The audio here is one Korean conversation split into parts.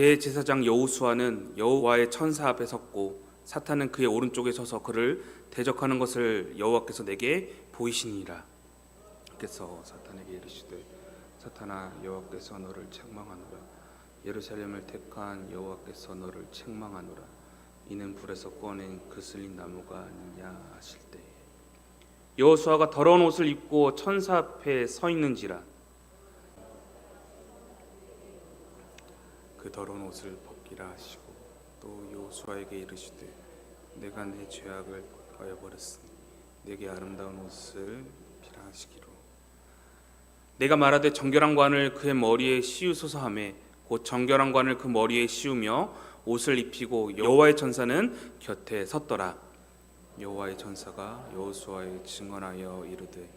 대제사장 여호수아는 여호와의 천사 앞에 섰고 사탄은 그의 오른쪽에 서서 그를 대적하는 것을 여호와께서 내게 보이시니라. 그래서 사탄에게 이르시되 사탄아 여호와께서 너를 책망하노라. 예루살렘을 택한 여호와께서 너를 책망하노라. 이는 불에서 꺼낸 그슬린 나무가 아니냐 하실 때 여호수아가 더러운 옷을 입고 천사 앞에 서 있는지라 그 더러운 옷을 벗기라 하시고 또 여호수아에게 이르시되 내가 내 죄악을 벗하여 버렸으니 내게 아름다운 옷을 피라 하시기로. 내가 말하되 정결한 관을 그의 머리에 씌우소서 하매 곧 정결한 관을 그 머리에 씌우며 옷을 입히고 여호와의 천사는 곁에 섰더라. 여호와의 천사가 여호수아에 증언하여 이르되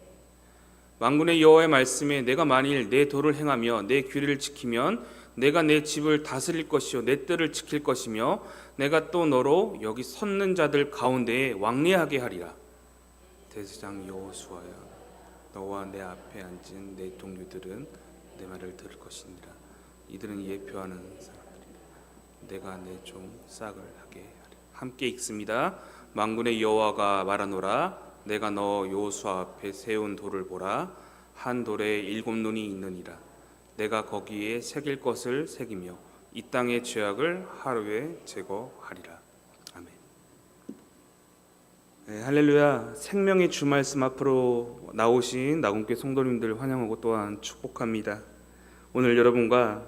만군의 여호와의 말씀에 내가 만일 내 도를 행하며 내 규례를 지키면 내가 내 집을 다스릴 것이요 내 뜰을 지킬 것이며 내가 또 너로 여기 섰는 자들 가운데에 왕래하게 하리라. 대제장 여호수아야 너와 내 앞에 앉은 내 동료들은 내 말을 들을 것이니라. 이들은 예표하는 사람들이다 내가 내 종 싹을 하게 하리. 함께 읽습니다. 만군의 여호와가 말하노라. 내가 너 여호수아 앞에 세운 돌을 보라. 한 돌에 일곱 눈이 있느니라 내가 거기에 새길 것을 새기며 이 땅의 죄악을 하루에 제거하리라 아멘 네, 할렐루야 생명의 주 말씀 앞으로 나오신 나군께 성도님들 환영하고 또한 축복합니다. 오늘 여러분과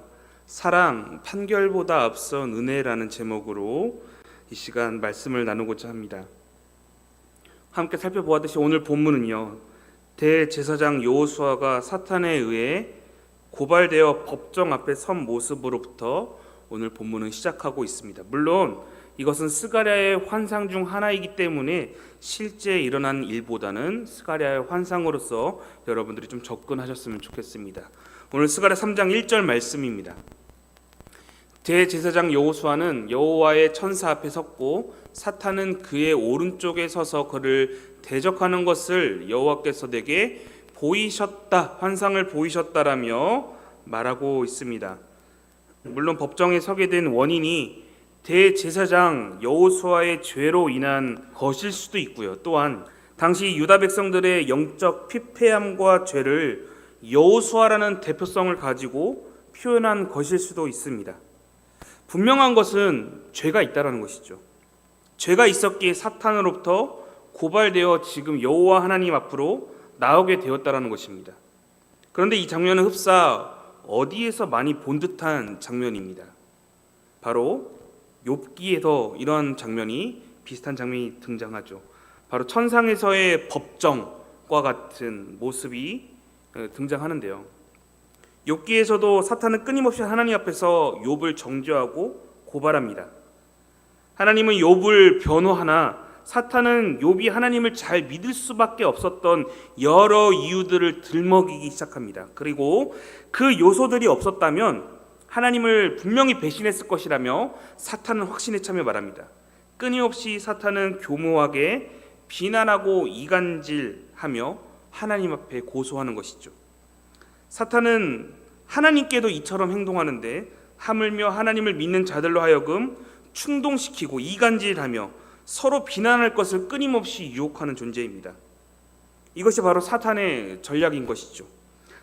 사랑 판결보다 앞선 은혜라는 제목으로 이 시간 말씀을 나누고자 합니다. 함께 살펴보았듯이 오늘 본문은요 대제사장 여호수아가 사탄에 의해 고발되어 법정 앞에 선 모습으로부터 오늘 본문은 시작하고 있습니다. 물론 이것은 스가랴의 환상 중 하나이기 때문에 실제 일어난 일보다는 스가랴의 환상으로서 여러분들이 좀 접근하셨으면 좋겠습니다. 오늘 스가랴 3장 1절 말씀입니다. 대제사장 여호수아는 여호와의 천사 앞에 섰고 사탄은 그의 오른쪽에 서서 그를 대적하는 것을 여호와께서 내게 보이셨다 환상을 보이셨다라며 말하고 있습니다. 물론 법정에 서게 된 원인이 대제사장 여호수아의 죄로 인한 것일 수도 있고요. 또한 당시 유다 백성들의 영적 피폐함과 죄를 여호수아라는 대표성을 가지고 표현한 것일 수도 있습니다. 분명한 것은 죄가 있다라는 것이죠. 죄가 있었기에 사탄으로부터 고발되어 지금 여호와 하나님 앞으로 나오게 되었다라는 것입니다. 그런데 이 장면은 흡사 어디에서 많이 본 듯한 장면입니다. 바로 욥기에서 이러한 장면이 비슷한 장면이 등장하죠. 바로 천상에서의 법정과 같은 모습이 어, 등장하는데요. 욥기에서도 사탄은 끊임없이 하나님 앞에서 욥을 정죄하고 고발합니다. 하나님은 욥을 변호하나 사탄은 욥이 하나님을 잘 믿을 수밖에 없었던 여러 이유들을 들먹이기 시작합니다. 그리고 그 요소들이 없었다면 하나님을 분명히 배신했을 것이라며 사탄은 확신에 차며 말합니다. 끊임없이 사탄은 교모하게 비난하고 이간질하며 하나님 앞에 고소하는 것이죠. 사탄은 하나님께도 이처럼 행동하는데 하물며 하나님을 믿는 자들로 하여금 충동시키고 이간질하며 서로 비난할 것을 끊임없이 유혹하는 존재입니다. 이것이 바로 사탄의 전략인 것이죠.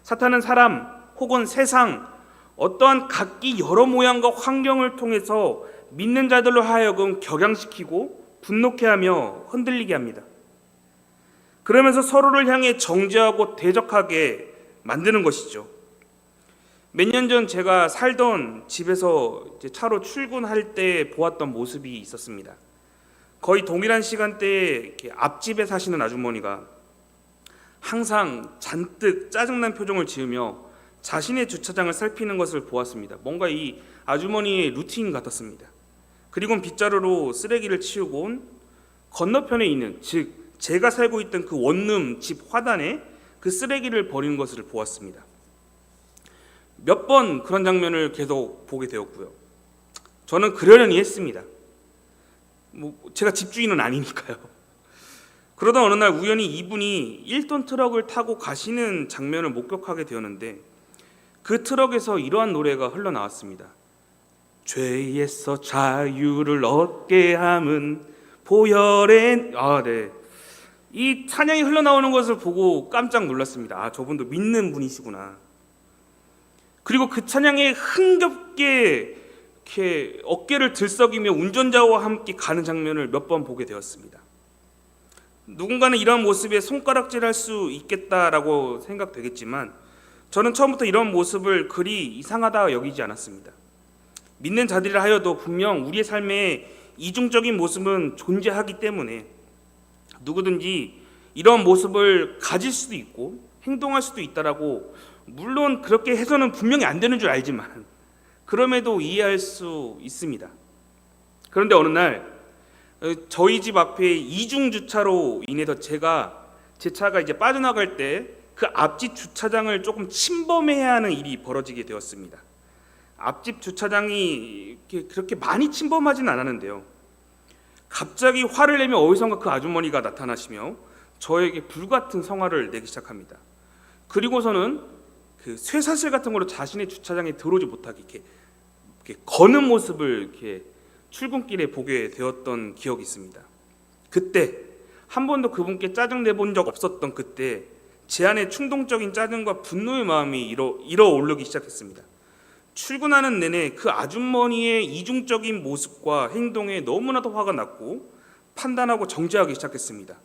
사탄은 사람 혹은 세상 어떠한 각기 여러 모양과 환경을 통해서 믿는 자들로 하여금 격양시키고 분노케 하며 흔들리게 합니다. 그러면서 서로를 향해 정죄하고 대적하게 만드는 것이죠. 몇 년 전 제가 살던 집에서 차로 출근할 때 보았던 모습이 있었습니다. 거의 동일한 시간대에 앞집에 사시는 아주머니가 항상 잔뜩 짜증난 표정을 지으며 자신의 주차장을 살피는 것을 보았습니다. 뭔가 이 아주머니의 루틴 같았습니다. 그리고 빗자루로 쓰레기를 치우고 온 건너편에 있는 즉 제가 살고 있던 그 원룸 집 화단에 그 쓰레기를 버리는 것을 보았습니다. 몇 번 그런 장면을 계속 보게 되었고요. 저는 그러려니 했습니다. 뭐 제가 집주인은 아니니까요. 그러다 어느 날 우연히 이분이 1톤 트럭을 타고 가시는 장면을 목격하게 되었는데 그 트럭에서 이러한 노래가 흘러나왔습니다. 죄에서 자유를 얻게 함은 보혈의 아 네. 이 찬양이 흘러나오는 것을 보고 깜짝 놀랐습니다. 아, 저분도 믿는 분이시구나. 그리고 그 찬양에 흥겹게 이렇게 어깨를 들썩이며 운전자와 함께 가는 장면을 몇 번 보게 되었습니다. 누군가는 이런 모습에 손가락질 할 수 있겠다라고 생각되겠지만 저는 처음부터 이런 모습을 그리 이상하다 여기지 않았습니다. 믿는 자들이라 하여도 분명 우리의 삶에 이중적인 모습은 존재하기 때문에 누구든지 이런 모습을 가질 수도 있고 행동할 수도 있다라고 물론 그렇게 해서는 분명히 안 되는 줄 알지만 그럼에도 이해할 수 있습니다. 그런데 어느 날 어, 저희 집 앞에 이중 주차로 인해서 제가 제 차가 이제 빠져나갈 때 그 앞집 주차장을 조금 침범해야 하는 일이 벌어지게 되었습니다. 앞집 주차장이 그렇게 많이 침범하진 않았는데요. 갑자기 화를 내며 어디선가 그 아주머니가 나타나시며 저에게 불같은 성화를 내기 시작합니다. 그리고서는 그 쇠사슬 같은 걸로 자신의 주차장에 들어오지 못하게 이렇게, 이렇게 거는 모습을 이렇게 출근길에 보게 되었던 기억이 있습니다. 그때 한 번도 그분께 짜증 내본 적 없었던 그때 제 안에 충동적인 짜증과 분노의 마음이 일어, 일어 오르기 시작했습니다. 출근하는 내내 그 아주머니의 이중적인 모습과 행동에 너무나도 화가 났고 판단하고 정죄하기 시작했습니다.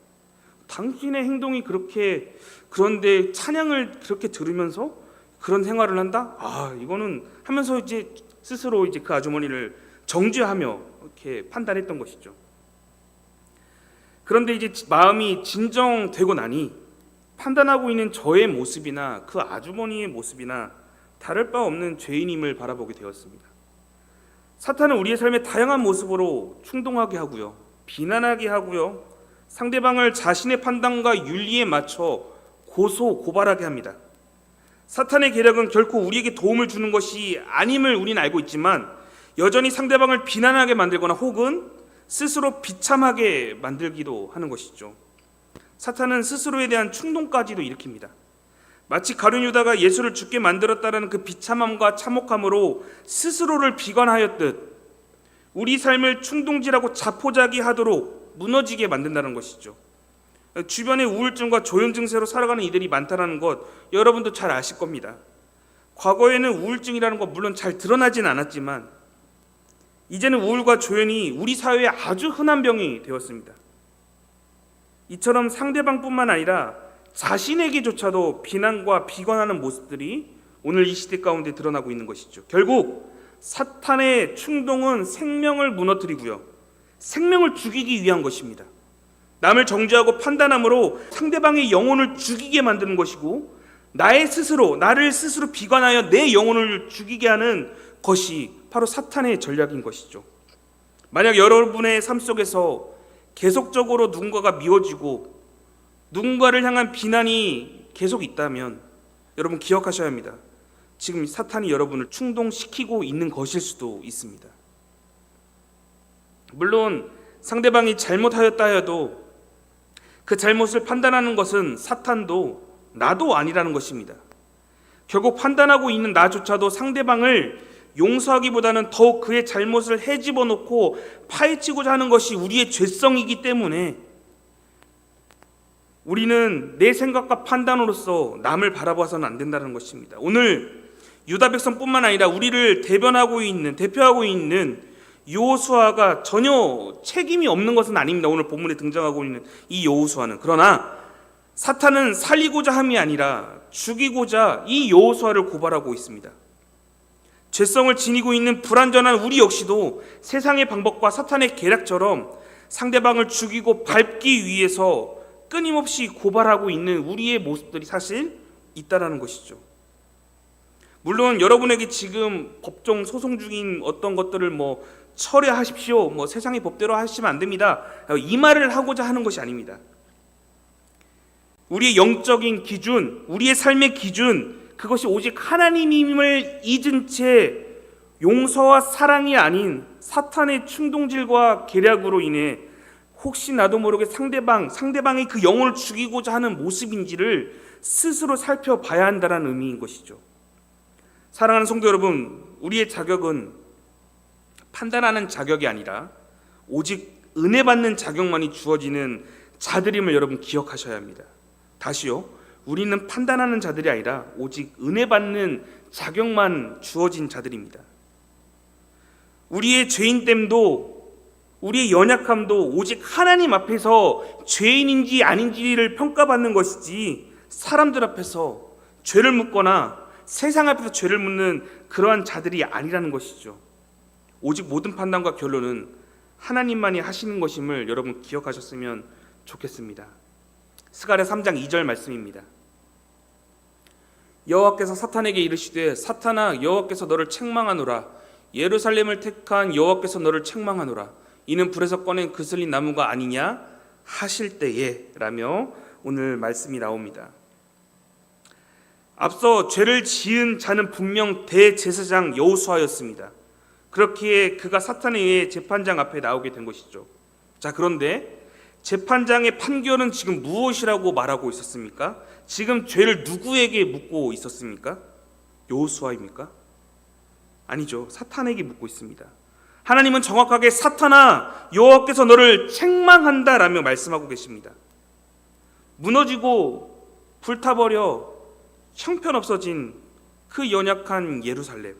당신의 행동이 그렇게 그런데 찬양을 그렇게 들으면서 그런 생활을 한다? 아 이거는 하면서 이제 스스로 이제 그 아주머니를 정죄하며 이렇게 판단했던 것이죠. 그런데 이제 마음이 진정되고 나니 판단하고 있는 저의 모습이나 그 아주머니의 모습이나 다를 바 없는 죄인임을 바라보게 되었습니다. 사탄은 우리의 삶의 다양한 모습으로 충동하게 하고요, 비난하게 하고요, 상대방을 자신의 판단과 윤리에 맞춰 고소 고발하게 합니다. 사탄의 계략은 결코 우리에게 도움을 주는 것이 아님을 우리는 알고 있지만 여전히 상대방을 비난하게 만들거나 혹은 스스로 비참하게 만들기도 하는 것이죠. 사탄은 스스로에 대한 충동까지도 일으킵니다. 마치 가룟 유다가 예수를 죽게 만들었다는 그 비참함과 참혹함으로 스스로를 비관하였듯 우리 삶을 충동질하고 자포자기하도록 무너지게 만든다는 것이죠. 주변에 우울증과 조현 증세로 살아가는 이들이 많다는 것 여러분도 잘 아실 겁니다. 과거에는 우울증이라는 것 물론 잘 드러나진 않았지만 이제는 우울과 조현이 우리 사회에 아주 흔한 병이 되었습니다. 이처럼 상대방뿐만 아니라 자신에게조차도 비난과 비관하는 모습들이 오늘 이 시대 가운데 드러나고 있는 것이죠. 결국 사탄의 충동은 생명을 무너뜨리고요. 생명을 죽이기 위한 것입니다. 남을 정죄하고 판단함으로 상대방의 영혼을 죽이게 만드는 것이고 나의 스스로 나를 스스로 비관하여 내 영혼을 죽이게 하는 것이 바로 사탄의 전략인 것이죠. 만약 여러분의 삶 속에서 계속적으로 누군가가 미워지고 누군가를 향한 비난이 계속 있다면 여러분 기억하셔야 합니다. 지금 사탄이 여러분을 충동시키고 있는 것일 수도 있습니다. 물론 상대방이 잘못하였다 해도 그 잘못을 판단하는 것은 사탄도 나도 아니라는 것입니다. 결국 판단하고 있는 나조차도 상대방을 용서하기보다는 더욱 그의 잘못을 헤집어 놓고 파헤치고자 하는 것이 우리의 죄성이기 때문에 우리는 내 생각과 판단으로서 남을 바라봐서는 안 된다는 것입니다. 오늘 유다 백성뿐만 아니라 우리를 대변하고 있는 대표하고 있는 요수아가 전혀 책임이 없는 것은 아닙니다. 오늘 본문에 등장하고 있는 이 여호수아는 그러나 사탄은 살리고자 함이 아니라 죽이고자 이 여호수아를 고발하고 있습니다. 죄성을 지니고 있는 불완전한 우리 역시도 세상의 방법과 사탄의 계략처럼 상대방을 죽이고 밟기 위해서 끊임없이 고발하고 있는 우리의 모습들이 사실 있다라는 것이죠. 물론 여러분에게 지금 법정 소송 중인 어떤 것들을 뭐 처리하십시오. 뭐 세상의 법대로 하시면 안 됩니다. 이 말을 하고자 하는 것이 아닙니다. 우리의 영적인 기준, 우리의 삶의 기준, 그것이 오직 하나님임을 잊은 채 용서와 사랑이 아닌 사탄의 충동질과 계략으로 인해 혹시 나도 모르게 상대방, 상대방이 그 영혼을 죽이고자 하는 모습인지를 스스로 살펴봐야 한다는 의미인 것이죠. 사랑하는 성도 여러분, 우리의 자격은 판단하는 자격이 아니라 오직 은혜 받는 자격만이 주어지는 자들임을 여러분 기억하셔야 합니다. 다시요. 우리는 판단하는 자들이 아니라 오직 은혜 받는 자격만 주어진 자들입니다. 우리의 죄인됨도 우리의 연약함도 오직 하나님 앞에서 죄인인지 아닌지를 평가받는 것이지 사람들 앞에서 죄를 묻거나 세상 앞에서 죄를 묻는 그러한 자들이 아니라는 것이죠. 오직 모든 판단과 결론은 하나님만이 하시는 것임을 여러분 기억하셨으면 좋겠습니다. 스가랴 3장 2절 말씀입니다. 여호와께서 사탄에게 이르시되 사탄아 여호와께서 너를 책망하노라 예루살렘을 택한 여호와께서 너를 책망하노라 이는 불에서 꺼낸 그슬린 나무가 아니냐 하실 때에 라며 오늘 말씀이 나옵니다. 앞서 죄를 지은 자는 분명 대제사장 여호수아였습니다. 그렇기에 그가 사탄에 의해 재판장 앞에 나오게 된 것이죠. 자, 그런데 재판장의 판결은 지금 무엇이라고 말하고 있었습니까? 지금 죄를 누구에게 묻고 있었습니까? 여호수아입니까? 아니죠. 사탄에게 묻고 있습니다. 하나님은 정확하게 사탄아 여호와께서 너를 책망한다라며 말씀하고 계십니다. 무너지고 불타버려 형편없어진 그 연약한 예루살렘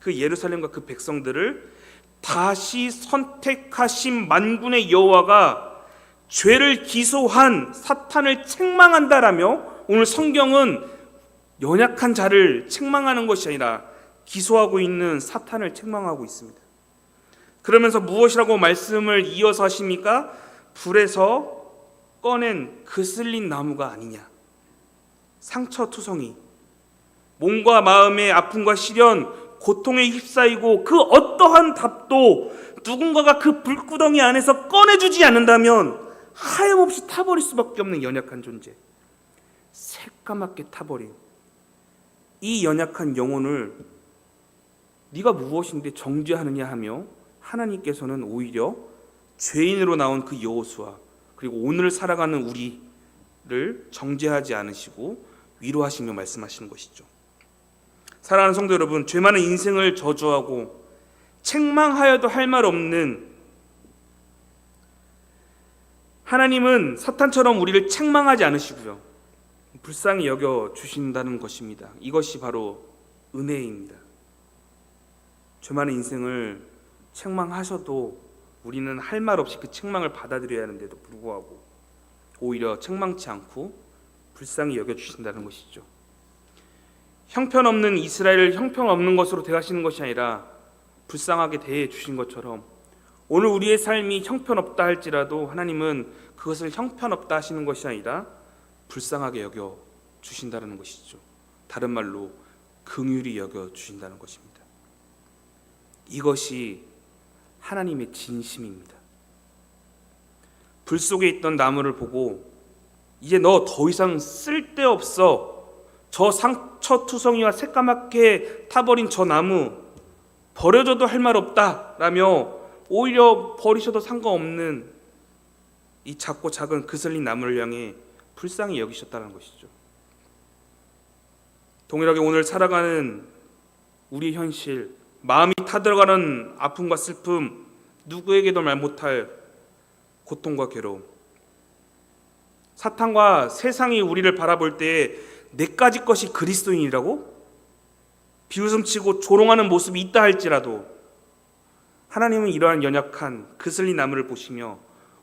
그 예루살렘과 그 백성들을 다시 선택하신 만군의 여호와가 죄를 기소한 사탄을 책망한다라며 오늘 성경은 연약한 자를 책망하는 것이 아니라 기소하고 있는 사탄을 책망하고 있습니다. 그러면서 무엇이라고 말씀을 이어서 하십니까? 불에서 꺼낸 그슬린 나무가 아니냐. 상처 투성이 몸과 마음의 아픔과 시련 고통에 휩싸이고 그 어떠한 답도 누군가가 그 불구덩이 안에서 꺼내주지 않는다면 하염없이 타버릴 수밖에 없는 연약한 존재 새까맣게 타버린 이 연약한 영혼을 네가 무엇인데 정죄하느냐 하며 하나님께서는 오히려 죄인으로 나온 그 여호수아 그리고 오늘 살아가는 우리를 정죄하지 않으시고 위로하시며 말씀하시는 것이죠. 사랑하는 성도 여러분, 죄 많은 인생을 저주하고 책망하여도 할 말 없는 하나님은 사탄처럼 우리를 책망하지 않으시고요. 불쌍히 여겨 주신다는 것입니다. 이것이 바로 은혜입니다. 죄 많은 인생을 책망하셔도 우리는 할 말 없이 그 책망을 받아들여야 하는데도 불구하고 오히려 책망치 않고 불쌍히 여겨 주신다는 것이죠. 형편없는 이스라엘을 형편없는 것으로 대하시는 것이 아니라 불쌍하게 대해 주신 것처럼 오늘 우리의 삶이 형편없다 할지라도 하나님은 그것을 형편없다 하시는 것이 아니라 불쌍하게 여겨 주신다는 것이죠. 다른 말로 긍휼히 여겨 주신다는 것입니다. 이것이 하나님의 진심입니다. 불 속에 있던 나무를 보고 이제 너 더 이상 쓸데없어. 저 상 처투성이와 새까맣게 타버린 저 나무 버려줘도 할 말 없다라며 오히려 버리셔도 상관없는 이 작고 작은 그슬린 나무를 향해 불쌍히 여기셨다는 것이죠. 동일하게 오늘 살아가는 우리 현실, 마음이 타들어가는 아픔과 슬픔, 누구에게도 말 못할 고통과 괴로움, 사탄과 세상이 우리를 바라볼 때 내까지 것이 그리스도인이라고 비웃음치고 조롱하는 모습이 있다 할지라도 하나님은 이러한 연약한 그슬린 나무를 보시며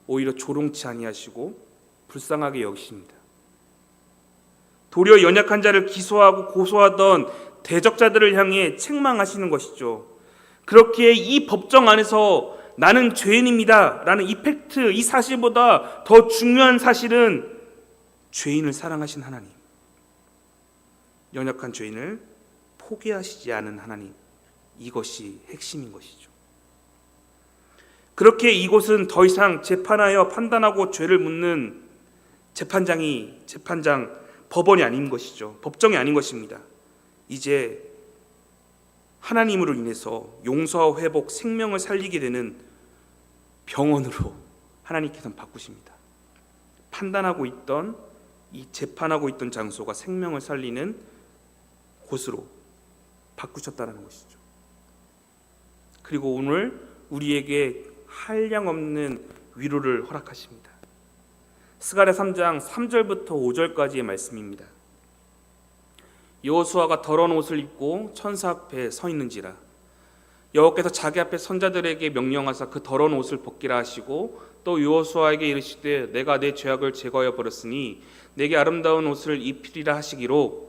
오히려 조롱치 아니하시고 불쌍하게 여기십니다. 도리어 연약한 자를 기소하고 고소하던 대적자들을 향해 책망하시는 것이죠. 그렇기에 이 법정 안에서 나는 죄인입니다. 라는 이 팩트, 이 사실보다 더 중요한 사실은 죄인을 사랑하신 하나님. 연약한 죄인을 포기하시지 않은 하나님. 이것이 핵심인 것이죠. 그렇게 이곳은 더 이상 재판하여 판단하고 죄를 묻는 재판장이 재판장 법원이 아닌 것이죠. 법정이 아닌 것입니다. 이제 하나님으로 인해서 용서와 회복, 생명을 살리게 되는 병원으로 하나님께서는 바꾸십니다. 판단하고 있던 이 재판하고 있던 장소가 생명을 살리는 곳으로 바꾸셨다는 것이죠. 그리고 오늘 우리에게 한량 없는 위로를 허락하십니다. 스가랴 3장 3절부터 5절까지의 말씀입니다. 여호수아가 더러운 옷을 입고 천사 앞에 서 있는지라 여호와께서 자기 앞에 선자들에게 명령하사 그 더러운 옷을 벗기라 하시고 또 여호수아에게 이르시되 내가 내 죄악을 제거하여 버렸으니 내게 아름다운 옷을 입히리라 하시기로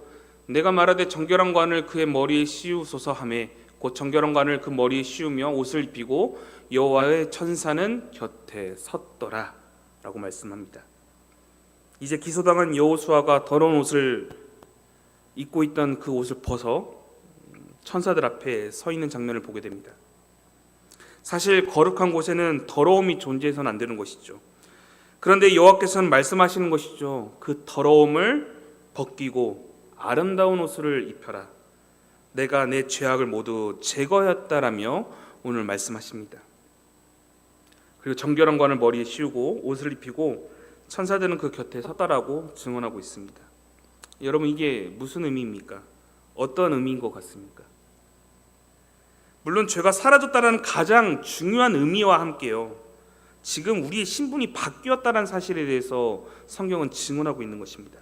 내가 말하되 정결한 관을 그의 머리에 씌우소서 하매 곧 정결한 관을 그 머리에 씌우며 옷을 입히고 여호와의 천사는 곁에 섰더라라고 말씀합니다. 이제 기소당한 여호수아가 더러운 옷을 입고 있던 그 옷을 벗어 천사들 앞에 서 있는 장면을 보게 됩니다. 사실 거룩한 곳에는 더러움이 존재해서는 안 되는 것이죠. 그런데 여호와께서는 말씀하시는 것이죠. 그 더러움을 벗기고 아름다운 옷을 입혀라. 내가 내 죄악을 모두 제거했다라며 오늘 말씀하십니다. 그리고 정결한 관을 머리에 씌우고 옷을 입히고 천사들은 그 곁에 섰다라고 증언하고 있습니다. 여러분 이게 무슨 의미입니까? 어떤 의미인 것 같습니까? 물론 죄가 사라졌다는 가장 중요한 의미와 함께요. 지금 우리의 신분이 바뀌었다는 사실에 대해서 성경은 증언하고 있는 것입니다.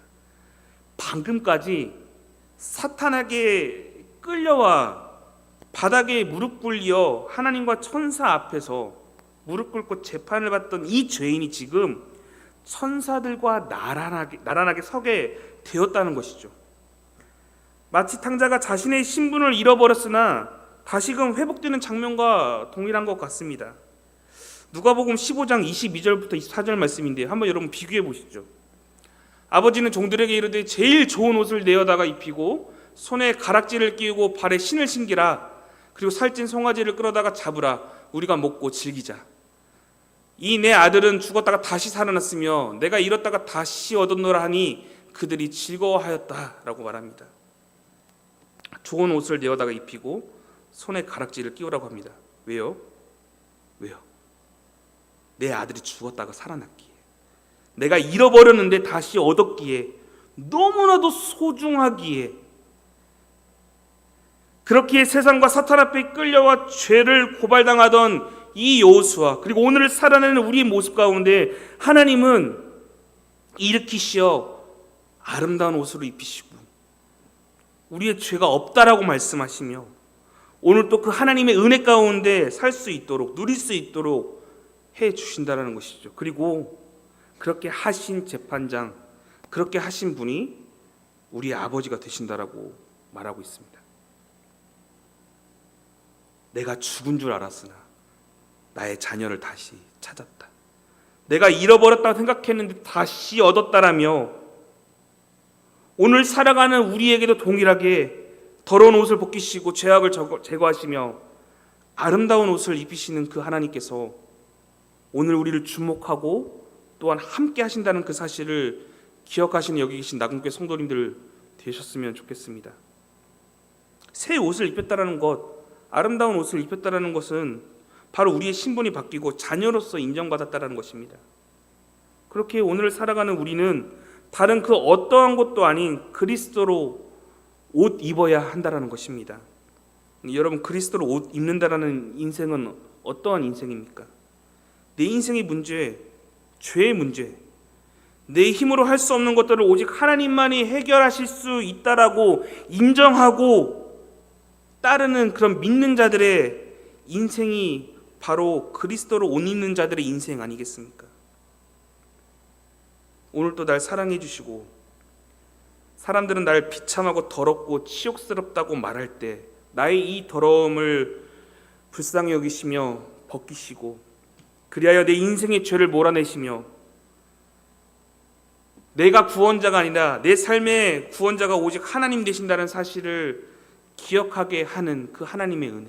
방금까지 사탄에게 끌려와 바닥에 무릎 꿇려 하나님과 천사 앞에서 무릎 꿇고 재판을 받던 이 죄인이 지금 천사들과 나란하게 나란하게 서게 되었다는 것이죠. 마치 탕자가 자신의 신분을 잃어버렸으나 다시금 회복되는 장면과 동일한 것 같습니다. 누가복음 15장 22절부터 24절 말씀인데 한번 여러분 비교해 보시죠. 아버지는 종들에게 이르되 제일 좋은 옷을 내어다가 입히고 손에 가락지를 끼우고 발에 신을 신기라 그리고 살찐 송아지를 끌어다가 잡으라 우리가 먹고 즐기자. 이 내 아들은 죽었다가 다시 살아났으며 내가 잃었다가 다시 얻었노라 하니 그들이 즐거워하였다라고 말합니다. 좋은 옷을 내어다가 입히고 손에 가락지를 끼우라고 합니다. 왜요? 왜요? 내 아들이 죽었다가 살아났기에 내가 잃어버렸는데 다시 얻었기에 너무나도 소중하기에 그렇게 세상과 사탄 앞에 끌려와 죄를 고발당하던 이 여호수아 그리고 오늘 살아내는 우리의 모습 가운데 하나님은 일으키시어 아름다운 옷으로 입히시고 우리의 죄가 없다라고 말씀하시며 오늘 또 그 하나님의 은혜 가운데 살 수 있도록 누릴 수 있도록 해 주신다라는 것이죠. 그리고 그렇게 하신 재판장 그렇게 하신 분이 우리 아버지가 되신다라고 말하고 있습니다. 내가 죽은 줄 알았으나 나의 자녀를 다시 찾았다. 내가 잃어버렸다고 생각했는데 다시 얻었다라며 오늘 살아가는 우리에게도 동일하게 더러운 옷을 벗기시고 죄악을 제거하시며 아름다운 옷을 입히시는 그 하나님께서 오늘 우리를 주목하고 또한 함께 하신다는 그 사실을 기억하시는 여기 계신 나군교 성도님들 되셨으면 좋겠습니다. 새 옷을 입혔다라는 것, 아름다운 옷을 입혔다라는 것은 바로 우리의 신분이 바뀌고 자녀로서 인정받았다라는 것입니다. 그렇게 오늘 살아가는 우리는 다른 그 어떠한 것도 아닌 그리스도로 옷 입어야 한다라는 것입니다. 여러분 그리스도로 옷 입는다라는 인생은 어떠한 인생입니까? 내 인생의 문제, 죄의 문제, 내 힘으로 할 수 없는 것들을 오직 하나님만이 해결하실 수 있다라고 인정하고 따르는 그런 믿는 자들의 인생이 바로 그리스도로 옷 입는 자들의 인생 아니겠습니까? 오늘 또날 사랑해 주시고 사람들은 날 비참하고 더럽고 치욕스럽다고 말할 때 나의 이 더러움을 불쌍히 여기시며 벗기시고 그리하여 내 인생의 죄를 몰아내시며 내가 구원자가 아니라 내 삶의 구원자가 오직 하나님 되신다는 사실을 기억하게 하는 그 하나님의 은혜.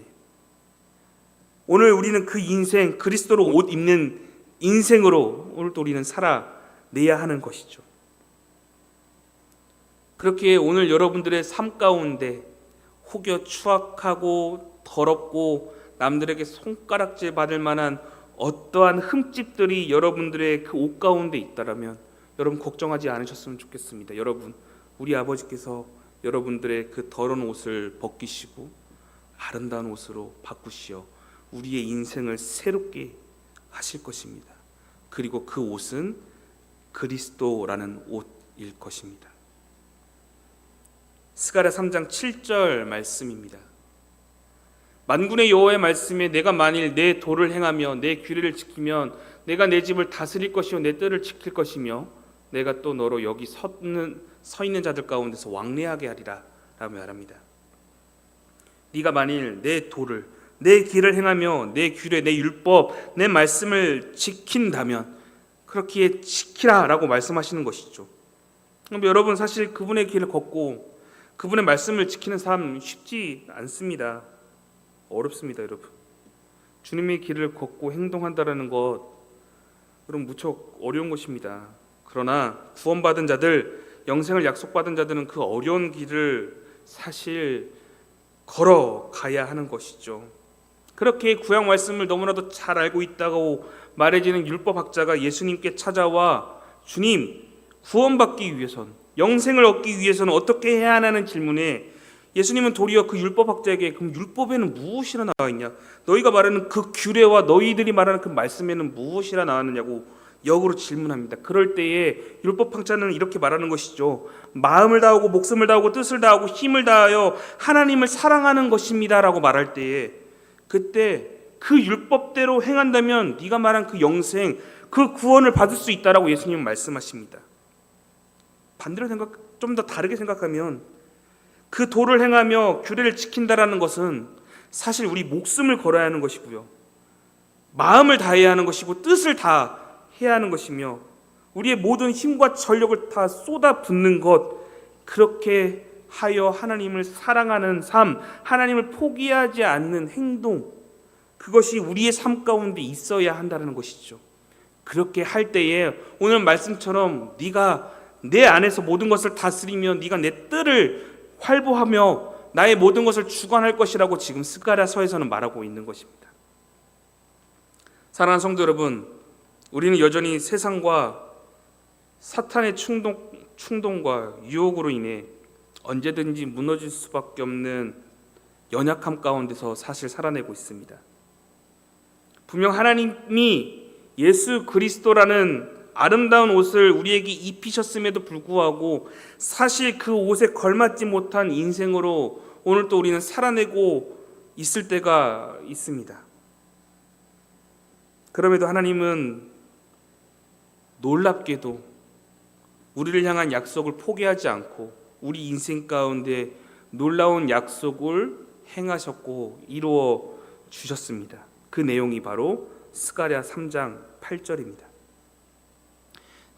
오늘 우리는 그 인생 그리스도로 옷 입는 인생으로 오늘 또 우리는 살아내야 하는 것이죠. 그렇게 오늘 여러분들의 삶 가운데 혹여 추악하고 더럽고 남들에게 손가락질 받을 만한 어떠한 흠집들이 여러분들의 그 옷 가운데 있다라면 여러분 걱정하지 않으셨으면 좋겠습니다. 여러분 우리 아버지께서 여러분들의 그 더러운 옷을 벗기시고 아름다운 옷으로 바꾸시어 우리의 인생을 새롭게 하실 것입니다. 그리고 그 옷은 그리스도라는 옷일 것입니다. 스가랴 3장 7절 말씀입니다. 만군의 여호와의 말씀에 내가 만일 내 도를 행하며 내 규례를 지키면 내가 내 집을 다스릴 것이요 내 뜰을 지킬 것이며 내가 또 너로 여기 서는 서 있는 자들 가운데서 왕래하게 하리라 라며 말합니다. 네가 만일 내 도를 내 길을 행하며 내 규례 내 율법 내 말씀을 지킨다면 그렇게 지키라라고 말씀하시는 것이죠. 여러분 사실 그분의 길을 걷고 그분의 말씀을 지키는 삶 쉽지 않습니다. 어렵습니다, 여러분. 주님의 길을 걷고 행동한다라는 것 여러분 무척 어려운 것입니다. 그러나 구원받은 자들, 영생을 약속받은 자들은 그 어려운 길을 사실 걸어가야 하는 것이죠. 그렇게 구약 말씀을 너무나도 잘 알고 있다고 말해지는 율법학자가 예수님께 찾아와 주님 구원받기 위해선 영생을 얻기 위해서는 어떻게 해야 하냐는 질문에 예수님은 도리어 그 율법 학자에게 그럼 율법에는 무엇이라 나와 있냐? 너희가 말하는 그 규례와 너희들이 말하는 그 말씀에는 무엇이라 나왔느냐고 역으로 질문합니다. 그럴 때에 율법 학자는 이렇게 말하는 것이죠. 마음을 다하고 목숨을 다하고 뜻을 다하고 힘을 다하여 하나님을 사랑하는 것입니다라고 말할 때에 그때 그 율법대로 행한다면 네가 말한 그 영생, 그 구원을 받을 수 있다라고 예수님은 말씀하십니다. 반대로 생각 좀 더 다르게 생각하면 그 도를 행하며 규례를 지킨다라는 것은 사실 우리 목숨을 걸어야 하는 것이고요. 마음을 다해야 하는 것이고 뜻을 다 해야 하는 것이며 우리의 모든 힘과 전력을 다 쏟아붓는 것 그렇게 하여 하나님을 사랑하는 삶, 하나님을 포기하지 않는 행동 그것이 우리의 삶 가운데 있어야 한다는 것이죠. 그렇게 할 때에 오늘 말씀처럼 네가 내 안에서 모든 것을 다스리며 네가 내 뜰을 활보하며 나의 모든 것을 주관할 것이라고 지금 스가랴서에서는 말하고 있는 것입니다. 사랑하는 성도 여러분, 우리는 여전히 세상과 사탄의 충동, 충동과 유혹으로 인해 언제든지 무너질 수밖에 없는 연약함 가운데서 사실 살아내고 있습니다. 분명 하나님이 예수 그리스도라는 아름다운 옷을 우리에게 입히셨음에도 불구하고 사실 그 옷에 걸맞지 못한 인생으로 오늘 또 우리는 살아내고 있을 때가 있습니다. 그럼에도 하나님은 놀랍게도 우리를 향한 약속을 포기하지 않고 우리 인생 가운데 놀라운 약속을 행하셨고 이루어 주셨습니다. 그 내용이 바로 스가랴 3장 8절입니다.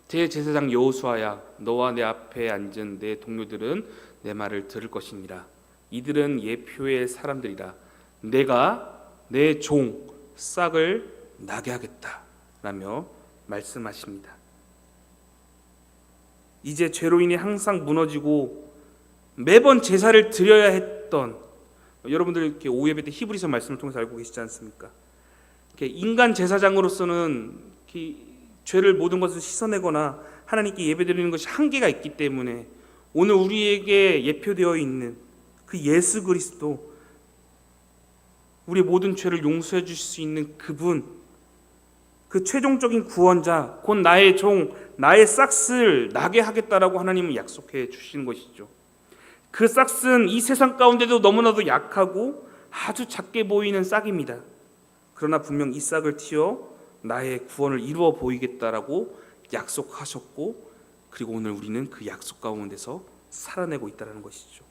대제사장 여호수아야 너와 내 앞에 앉은 내 동료들은 내 말을 들을 것이니라 이들은 예표의 사람들이라 내가 내 종 싹을 나게 하겠다 라며 말씀하십니다. 이제 죄로 인해 항상 무너지고 매번 제사를 드려야 했던 여러분들 이렇게 오예배 때 히브리서 말씀을 통해서 알고 계시지 않습니까? 인간 제사장으로서는 죄를 모든 것을 씻어내거나 하나님께 예배드리는 것이 한계가 있기 때문에 오늘 우리에게 예표되어 있는 그 예수 그리스도 우리 모든 죄를 용서해 주실 수 있는 그분 그 최종적인 구원자 곧 나의 종 나의 싹스를 나게 하겠다라고 하나님은 약속해 주신 것이죠. 그 싹스는 이 세상 가운데도 너무나도 약하고 아주 작게 보이는 싹입니다. 그러나 분명 이 싹을 튀어 나의 구원을 이루어 보이겠다라고 약속하셨고 그리고 오늘 우리는 그 약속 가운데서 살아내고 있다는 것이죠.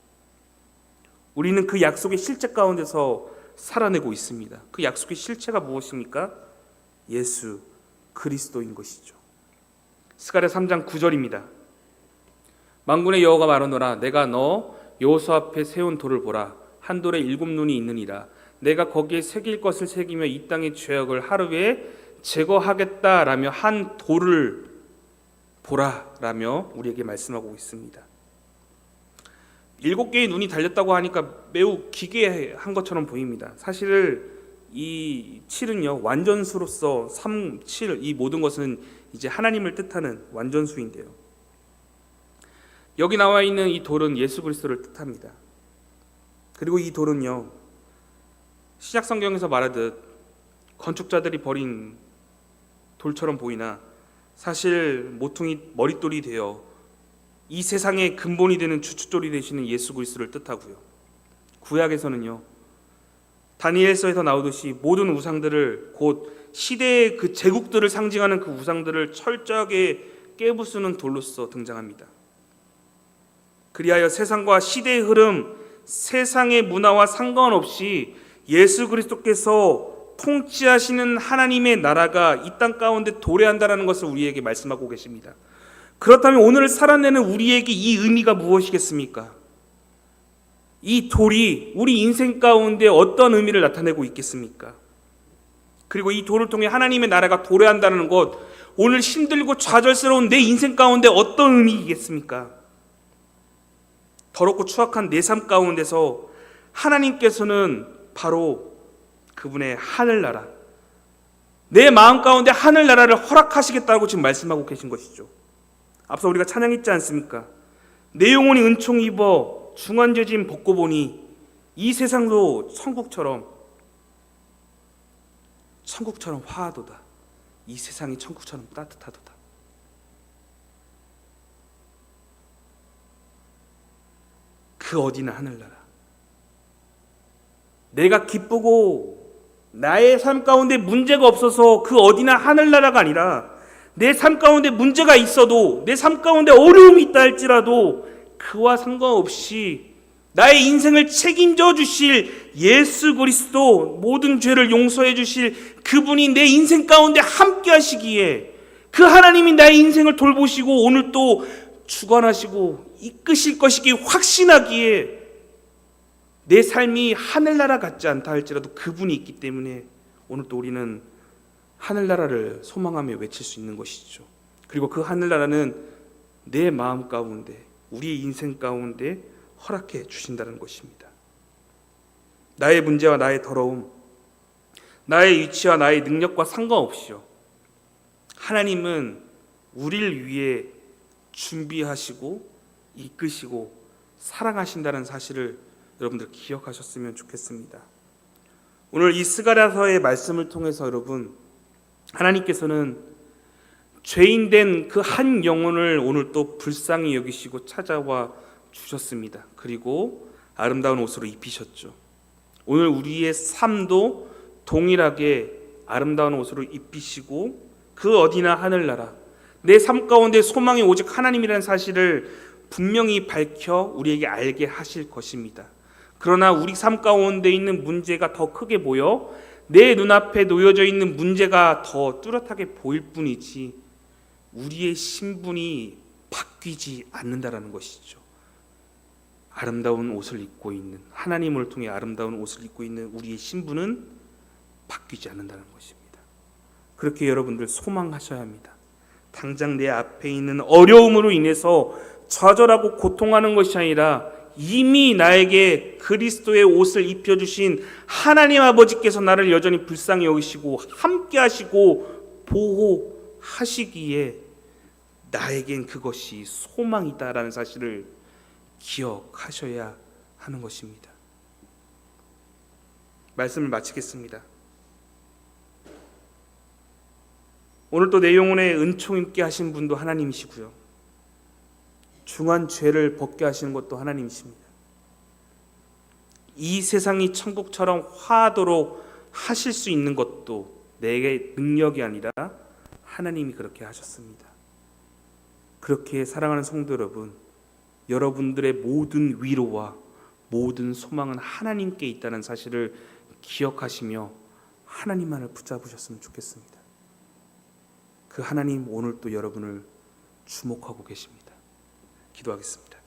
우리는 그 약속의 실제 가운데서 살아내고 있습니다. 그 약속의 실체가 무엇입니까? 예수 그리스도인 것이죠. 스가랴 3장 9절입니다. 만군의 여호가 말하노라 내가 너 여호수 앞에 세운 돌을 보라 한 돌에 일곱 눈이 있느니라 내가 거기에 새길 것을 새기며 이 땅의 죄악을 하루에 제거하겠다라며 한 돌을 보라라며 우리에게 말씀하고 있습니다. 일곱 개의 눈이 달렸다고 하니까 매우 기괴한 것처럼 보입니다. 사실 이 7은요 완전수로서 3, 7, 이 모든 것은 이제 하나님을 뜻하는 완전수인데요. 여기 나와 있는 이 돌은 예수 그리스도를 뜻합니다. 그리고 이 돌은요 신약 성경에서 말하듯 건축자들이 버린 돌처럼 보이나 사실 모퉁이 머릿돌이 되어 이 세상의 근본이 되는 주춧돌이 되시는 예수 그리스도를 뜻하고요. 구약에서는요. 다니엘서에서 나오듯이 모든 우상들을 곧 시대의 그 제국들을 상징하는 그 우상들을 철저하게 깨부수는 돌로서 등장합니다. 그리하여 세상과 시대의 흐름, 세상의 문화와 상관없이 예수 그리스도께서 통치하시는 하나님의 나라가 이 땅 가운데 도래한다라는 것을 우리에게 말씀하고 계십니다. 그렇다면 오늘 살아내는 우리에게 이 의미가 무엇이겠습니까? 이 돌이 우리 인생 가운데 어떤 의미를 나타내고 있겠습니까? 그리고 이 돌을 통해 하나님의 나라가 도래한다는 것, 오늘 힘들고 좌절스러운 내 인생 가운데 어떤 의미이겠습니까? 더럽고 추악한 내 삶 가운데서 하나님께서는 바로 그분의 하늘나라, 내 마음 가운데 하늘나라를 허락하시겠다고 지금 말씀하고 계신 것이죠. 앞서 우리가 찬양했지 않습니까? 내 영혼이 은총 입어 중환죄진 벗고 보니 이 세상도 천국처럼 천국처럼 화하도다. 이 세상이 천국처럼 따뜻하도다. 그 어디나 하늘나라. 내가 기쁘고 나의 삶 가운데 문제가 없어서 그 어디나 하늘나라가 아니라 내 삶 가운데 문제가 있어도 내 삶 가운데 어려움이 있다 할지라도 그와 상관없이 나의 인생을 책임져 주실 예수 그리스도 모든 죄를 용서해 주실 그분이 내 인생 가운데 함께 하시기에 그 하나님이 나의 인생을 돌보시고 오늘 또 주관하시고 이끄실 것이기 확신하기에 내 삶이 하늘나라 같지 않다 할지라도 그분이 있기 때문에 오늘 또 우리는 하늘나라를 소망하며 외칠 수 있는 것이죠. 그리고 그 하늘나라는 내 마음 가운데 우리의 인생 가운데 허락해 주신다는 것입니다. 나의 문제와 나의 더러움, 나의 위치와 나의 능력과 상관없이요. 하나님은 우리를 위해 준비하시고 이끄시고 사랑하신다는 사실을 여러분들 기억하셨으면 좋겠습니다. 오늘 이 스가랴서의 말씀을 통해서 여러분 하나님께서는 죄인된 그 한 영혼을 오늘 또 불쌍히 여기시고 찾아와 주셨습니다. 그리고 아름다운 옷으로 입히셨죠. 오늘 우리의 삶도 동일하게 아름다운 옷으로 입히시고 그 어디나 하늘나라 내 삶 가운데 소망이 오직 하나님이라는 사실을 분명히 밝혀 우리에게 알게 하실 것입니다. 그러나 우리 삶 가운데 있는 문제가 더 크게 보여 내 눈앞에 놓여져 있는 문제가 더 뚜렷하게 보일 뿐이지 우리의 신분이 바뀌지 않는다라는 것이죠. 아름다운 옷을 입고 있는 하나님을 통해 아름다운 옷을 입고 있는 우리의 신분은 바뀌지 않는다는 것입니다. 그렇게 여러분들 소망하셔야 합니다. 당장 내 앞에 있는 어려움으로 인해서 좌절하고 고통하는 것이 아니라 이미 나에게 그리스도의 옷을 입혀 주신 하나님 아버지께서 나를 여전히 불쌍히 여기시고 함께 하시고 보호하시기에 나에겐 그것이 소망이다라는 사실을 기억하셔야 하는 것입니다. 말씀을 마치겠습니다. 오늘 또 내 영혼에 은총 있게 하신 분도 하나님이시고요. 중한 죄를 벗게 하시는 것도 하나님이십니다. 이 세상이 천국처럼 화하도록 하실 수 있는 것도 내게 능력이 아니라 하나님이 그렇게 하셨습니다. 그렇게 사랑하는 성도 여러분, 여러분들의 모든 위로와 모든 소망은 하나님께 있다는 사실을 기억하시며 하나님만을 붙잡으셨으면 좋겠습니다. 그 하나님 오늘 또 여러분을 주목하고 계십니다. 기도하겠습니다.